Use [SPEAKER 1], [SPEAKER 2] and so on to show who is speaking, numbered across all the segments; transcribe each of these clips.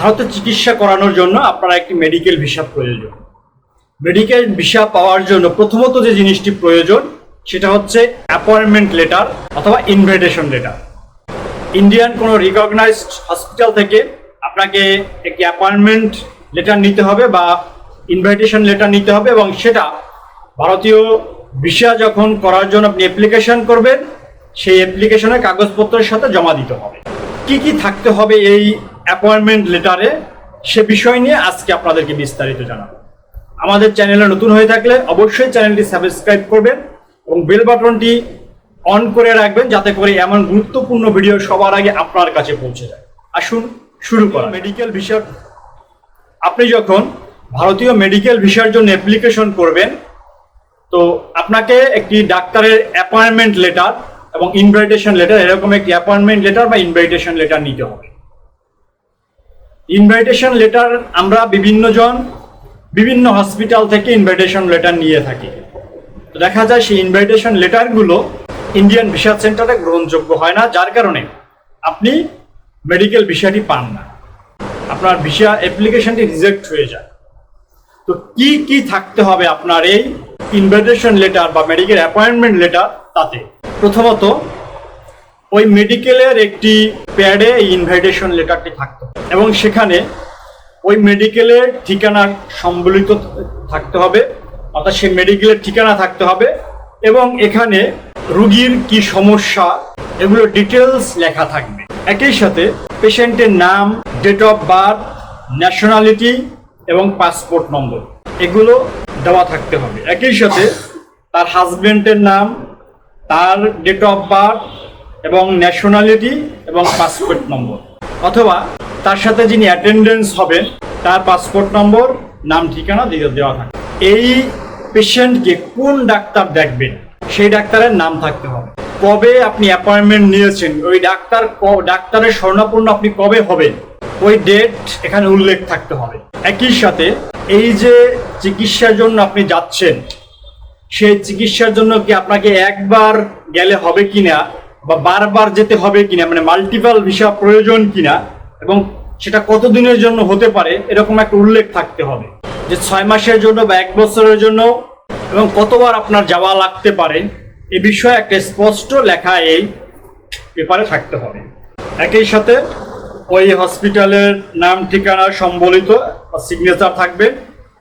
[SPEAKER 1] ভারতে চিকিৎসা করানোর জন্য আপনার একটি মেডিকেল ভিসা প্রয়োজন। মেডিকেল ভিসা পাওয়ার জন্য প্রথমত যে জিনিসটি প্রয়োজন, সেটা হচ্ছে অ্যাপয়েন্টমেন্ট লেটার অথবা ইনভাইটেশন লেটার ইন্ডিয়ান কোনো রিকগনাইজড হসপিটাল থেকে আপনাকে একটি অ্যাপয়েন্টমেন্ট লেটার নিতে হবে বা ইনভাইটেশন লেটার নিতে হবে এবং সেটা ভারতীয় ভিসা যখন করার জন্য আপনি অ্যাপ্লিকেশন করবেন, সেই অ্যাপ্লিকেশনের কাগজপত্রের সাথে জমা দিতে হবে। কি কি থাকতে হবে এই অ্যাপয়েন্টমেন্ট লেটারে সে বিষয় নিয়ে আজকে আপনাদেরকে বিস্তারিত জানাব। আমাদের চ্যানেলে নতুন হয়ে থাকলে অবশ্যই চ্যানেলটি সাবস্ক্রাইব করবেন এবং বেল বাটনটি অন করে রাখবেন যাতে করে এমন গুরুত্বপূর্ণ ভিডিও সবার আগে আপনার কাছে পৌঁছে যায়। আসুন শুরু করা মেডিকেল ভিসা আপনি যখন ভারতীয় মেডিকেল ভিসার জন্য অ্যাপ্লিকেশন করবেন তো আপনাকে একটি ডাক্তারের অ্যাপয়েন্টমেন্ট লেটার এবং ইনভাইটেশন লেটার এরকম একটি অ্যাপয়েন্টমেন্ট লেটার বা ইনভাইটেশন লেটার নিতে হবে। ইনভাইটেশন লেটার আমরা বিভিন্ন জন বিভিন্ন হসপিটাল থেকে ইনভাইটেশন লেটার নিয়ে থাকি। দেখা যায় সেই ইনভাইটেশন লেটারগুলো ইন্ডিয়ান ভিসা সেন্টারে গ্রহণযোগ্য হয় না, যার কারণে আপনি মেডিকেল ভিসাটি পান না। আপনার ভিসা অ্যাপ্লিকেশনটি রিজেক্ট হয়ে যায়। তো কি কি থাকতে হবে আপনার এই ইনভাইটেশন লেটার বা মেডিকেল অ্যাপয়েন্টমেন্ট লেটার তাতে? প্রথমত ওই মেডিকেলের একটি প্যাডে ইনভাইটেশন লেটারটি থাকতে। এবং সেখানে ওই মেডিকেলের ঠিকানা সম্বলিত থাকতে হবে, অর্থাৎ সেই মেডিকেলের ঠিকানা থাকতে হবে এবং এখানে রুগীর কি সমস্যা, এগুলো ডিটেলস লেখা থাকবে। একই সাথে পেশেন্টের নাম ডেট অফ বার্থ ন্যাশনালিটি এবং পাসপোর্ট নম্বর এগুলো দেওয়া থাকতে হবে। একই সাথে তার হাজবেন্ডের নাম, তার ডেট অফ বার্থ এবং ন্যাশনালিটি এবং পাসপোর্ট নম্বর অথবা তার সাথে যিনি অ্যাটেন্ডেন্স হবেন, তার পাসপোর্ট নম্বর নাম, ঠিকানা দিয়ে দেওয়া থাকে। এই পেশেন্টকে কোন ডাক্তার দেখবেন, সেই ডাক্তারের নাম থাকতে হবে। কবে আপনি অ্যাপয়েন্টমেন্ট নিয়েছেন, ওই ডাক্তার ক- ডাক্তারের স্বর্ণাপন্ন আপনি কবে হবেন, ওই ডেট এখানে উল্লেখ থাকতে হবে। একই সাথে এই যে চিকিৎসার জন্য আপনি যাচ্ছেন, সেই চিকিৎসার জন্য কি আপনাকে একবার গেলে হবে কিনা বা বারবার যেতে হবে কিনা মানে মাল্টিপাল ভিসা প্রয়োজন কিনা এবং সেটা কতদিনের জন্য হতে পারে, এরকম একটা উল্লেখ থাকতে হবে। যে ছয় মাসের জন্য বা এক বছরের জন্য এবং কতবার আপনার যাওয়া লাগতে পারে, এ বিষয়ে একটা স্পষ্ট লেখা এই পেপারে থাকতে হবে। একই সাথে ওই হসপিটালের নাম, ঠিকানা সম্বলিত সিগনেচার থাকবে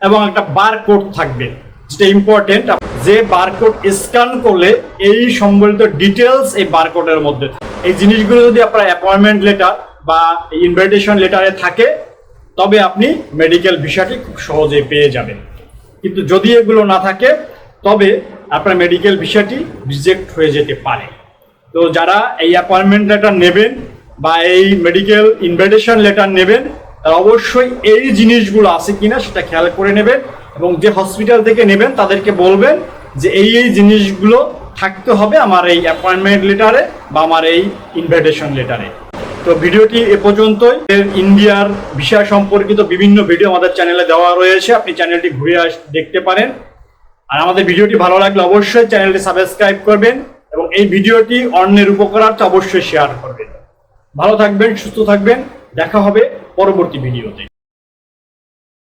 [SPEAKER 1] এবং একটা বারকোড থাকবে, যেটা ইম্পর্টেন্ট যে বারকোড স্ক্যান করলে এই সম্বলিত ডিটেলস এই বারকোডের মধ্যে। এই জিনিসগুলো যদি আপনার অ্যাপয়েন্টমেন্ট লেটার বা ইনভাইটেশন লেটারে থাকে, তবে আপনি মেডিকেল ভিসাটি খুব সহজে পেয়ে যাবেন। কিন্তু যদি এগুলো না থাকে, তবে আপনার মেডিকেল ভিসাটি রিজেক্ট হয়ে যেতে পারে। তো যারা এই অ্যাপয়েন্টমেন্ট লেটার নেবেন বা এই মেডিকেল ইনভাইটেশন লেটার নেবেন অবশ্যই এই জিনিসগুলো আছে কিনা সেটা খেয়াল করে নেবেন। এবং যে হসপিটাল থেকে নেবেন, তাদেরকে বলবেন যে এই এই জিনিসগুলো থাকতে হবে আমার এই অ্যাপয়েন্টমেন্ট লেটারে বা আমার এই ইনভাইটেশন লেটারে তো ভিডিওটি এ পর্যন্তই। ইন্ডিয়ার বিষয় সম্পর্কিত বিভিন্ন ভিডিও আমাদের চ্যানেলে দেওয়া রয়েছে। আপনি চ্যানেলটি ঘুরে আস, দেখতে পারেন। আর আমাদের ভিডিওটি ভালো লাগলে অবশ্যই চ্যানেলটি সাবস্ক্রাইব করবেন এবং এই ভিডিওটি অন্যের উপকারার্থে অবশ্যই শেয়ার করবেন। ভালো থাকবেন, সুস্থ থাকবেন। দেখা হবে পরবর্তী ভিডিওতে